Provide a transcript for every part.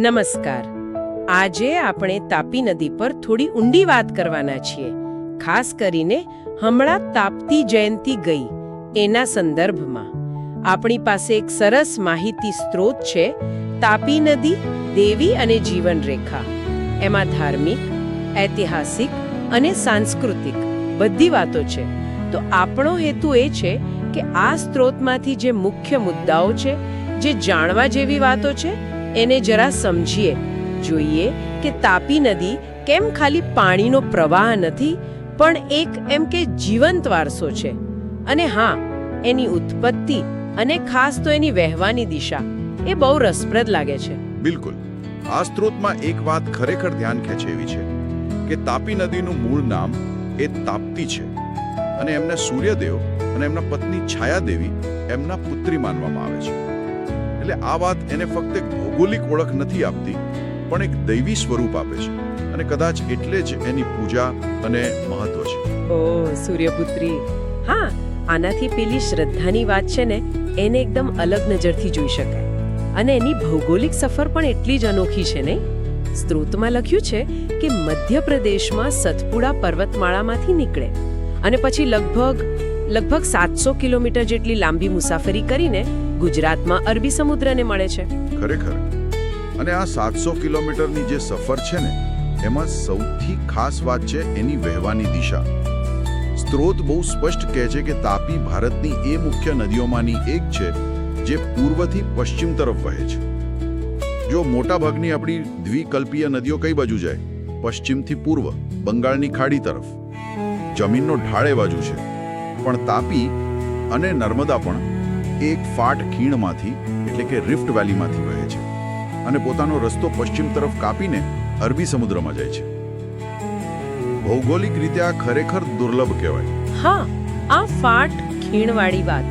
નમસ્કાર. આજે આપણે તાપી નદી પર થોડી ઊંડી વાત કરવાના છીએ. ખાસ કરીને હમણાં તાપ્તી જયંતી ગઈ, એના સંદર્ભમાં. આપણી પાસે એક સરસ માહિતી સ્ત્રોત છે, તાપી નદી, દેવી અને જીવનરેખા. એમાં ધાર્મિક, ઐતિહાસિક અને સાંસ્કૃતિક બધી વાતો છે. તો આપણો હેતુ એ છે કે આ સ્ત્રોતમાંથી જે મુખ્ય મુદ્દાઓ છે, જે જાણવા જેવી વાતો છે એને જરા સમજીએ. જોઈએ કે તાપી નદી કેમ ખાલી પાણીનો પ્રવાહ નથી, પણ એક એમ કે જીવંત વારસો છે. અને હા, એની ઉત્પત્તિ અને ખાસ તો એની વહેવાની દિશા, એ બહુ રસપ્રદ લાગે છે. બિલકુલ. આ સ્ત્રોતમાં એક વાત ખરેખર ધ્યાન ખેંચે એવી છે કે તાપી નદીનું મૂળ નામ એ તાપ્તી છે અને એમને સૂર્યદેવ અને એમના પત્ની છાયાદેવી એમના પુત્રી માનવામાં આવે છે. એટલે આ વાત એને ફક્ત એક ભૌગોલિક ઓળખ નથી આપતી, પણ એક દૈવી સ્વરૂપ આપે છે અને કદાચ એટલે જ એની પૂજા અને મહત્વ છે. ઓ સૂર્યપુત્રી, હા, આનાથી પેલી શ્રદ્ધાની વાત છે ને, એને એકદમ અલગ નજરથી જોઈ શકાય. અને એની ભૌગોલિક સફર પણ એટલી જ અનોખી છે નહીં સ્ત્રોતમાં લખ્યું છે કે મધ્યપ્રદેશમાં સતપુડા પર્વતમાળામાંથી નીકળે. અને પછી લગભગ લગભગ સાતસો કિલોમીટર જેટલી લાંબી મુસાફરી કરીને ગુજરાતમાં અરબી સમુદ્રને મળે છે. ખરેખર? અને આ સાતસો કિલોમીટરની જે સફર છે ને, એમાં સૌથી ખાસ વાત છે એની વહેવાની દિશા. સ્ત્રોત બહુ સ્પષ્ટ કહે છે કે તાપી ભારતની એ મુખ્ય નદીઓમાંની એક છે, જે પૂર્વથી પશ્ચિમ તરફ વહે છે. જો મોટાભાગની આપણી દ્વિકલ્પીય નદીઓ કઈ બાજુ જાય? પશ્ચિમથી પૂર્વ, બંગાળની ખાડી તરફ. જમીનનો ઢાળે બાજુ છે. પણ તાપી અને નર્મદા પણ એક ફાટ ખીણમાંથી, એટલે કે રિફ્ટ વેલીમાંથી વહે છે અને પોતાનો રસ્તો પશ્ચિમ તરફ કાપીને અરબી સમુદ્રમાં જાય છે. ભૌગોલિક રીતે આ ખરેખર દુર્લભ કહેવાય. હા, આ ફાટ ખીણવાળી વાત.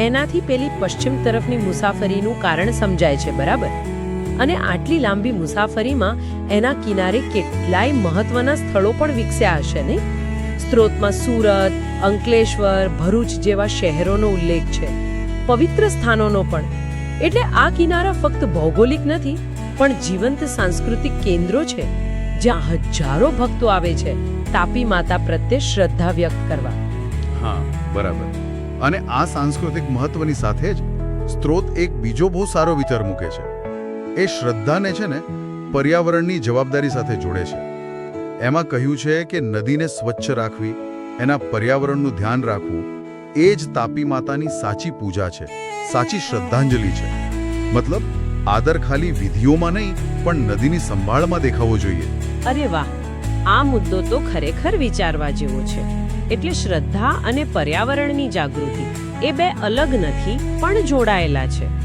એનાથી પેલી પશ્ચિમ તરફની મુસાફરીનું કારણ સમજાય છે, બરાબર? અને આટલી લાંબી મુસાફરીમાં એના કિનારે કેટલાય મહત્વના સ્થળો પણ વિકસ્યા હશે, નહીં? સ્ત્રોતમાં સુરત, અંકલેશ્વર, ભરૂચ જેવા શહેરોનો ઉલ્લેખ છે. પવિત્ર સ્થાનોનો પણ. એટલે આ કિનારા ફક્ત ભૌગોલિક નથી, પણ જીવંત સાંસ્કૃતિક કેન્દ્રો છે, જ્યાં હજારો ભક્તો આવે છે, તાપી માતા પ્રત્યે શ્રદ્ધા વ્યક્ત કરવા. હા, બરાબર. અને આ સાંસ્કૃતિક મહત્વની સાથે જ સ્ત્રોત એક બીજો બહુ સારો વિચાર મૂકે છે. એ શ્રદ્ધાને છે ને, પર્યાવરણની જવાબદારી સાથે જોડે છે. એમાં કહ્યું છે કે નદીને સ્વચ્છ રાખવી, એના પર્યાવરણનું ધ્યાન રાખવું, એ જ તાપી માતાની સાચી પૂજા છે, સાચી શ્રદ્ધાંજલિ છે. મતલબ, આદર ખાલી વિધિઓમાં નહીં, પણ નદીની સંભાળમાં દેખાવો જોઈએ. અરે વાહ! આ મુદ્દો તો ખરેખર વિચારવા જેવો છે. એટલે શ્રદ્ધા અને પર્યાવરણની જાગૃતિ, એ બે અલગ નથી, પણ જોડાયેલા છે.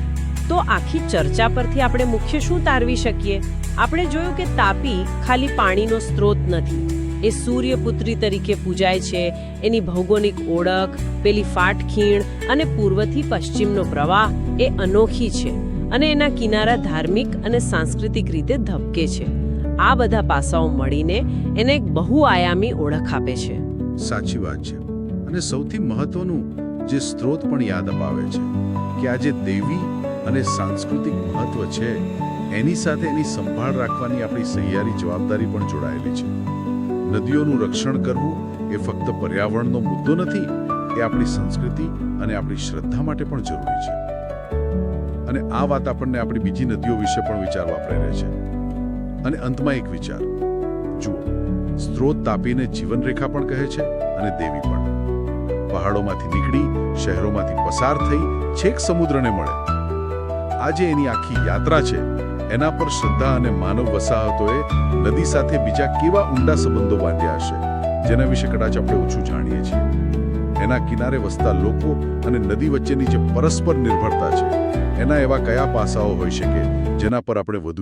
તો આખી ચર્ચા પરથી આપણે મુખ્ય શું તારવી શકીએ? આપણે જોયું કે તાપી ખાલી પાણીનો સ્ત્રોત નથી. એ સૂર્યપુત્રી તરીકે પૂજાય છે, એની ભૌગોલિક ઓળખ, પેલી ફાટ ખીણ અને પૂર્વથી પશ્ચિમનો પ્રવાહ એ અનોખી છે અને એના કિનારા ધાર્મિક અને સાંસ્કૃતિક રીતે ધબકે છે. આ બધા પાસાઓ મળીને એને એક બહુઆયામી ઓળખ આપે છે. સાચી વાત છે. અને સૌથી મહત્વનું, જે સ્ત્રોત પણ યાદ અપાવે છે, કે આ દેવી અને સાંસ્કૃતિક મહત્વ છે, એની સાથે એની સંભાળ રાખવાની આપણી સહિયારી જવાબદારી પણ જોડાયેલી છે. નદીઓનું રક્ષણ કરવું એ ફક્ત પર્યાવરણનો મુદ્દો નથી, એ આપણી સંસ્કૃતિ અને આપણી શ્રદ્ધા માટે પણ જરૂરી છે. અને આ વાત આપણને આપણી બીજી નદીઓ વિશે પણ વિચારવા પ્રેરે છે. અને અંતમાં એક વિચાર. જુઓ, સ્ત્રોત તાપીને જીવનરેખા પણ કહે છે અને દેવી પણ. પહાડોમાંથી નીકળી, શહેરોમાંથી પસાર થઈ છેક સમુદ્રને મળે. આજે એની આખી યાત્રા છે. એના પર શ્રદ્ધા અને માનવ વસાહતોએ નદી સાથે બીજા કેવા ઊંડા સંબંધો બાંધ્યા હશે, જેના વિશે કદાચ આપણે ઓછું જાણીએ છીએ. એના કિનારે વસતા લોકો અને નદી વચ્ચેની જે પરસ્પર નિર્ભરતા છે, એના એવા કયા પાસાઓ હોઈ શકે, જેના પર આપણે વધુ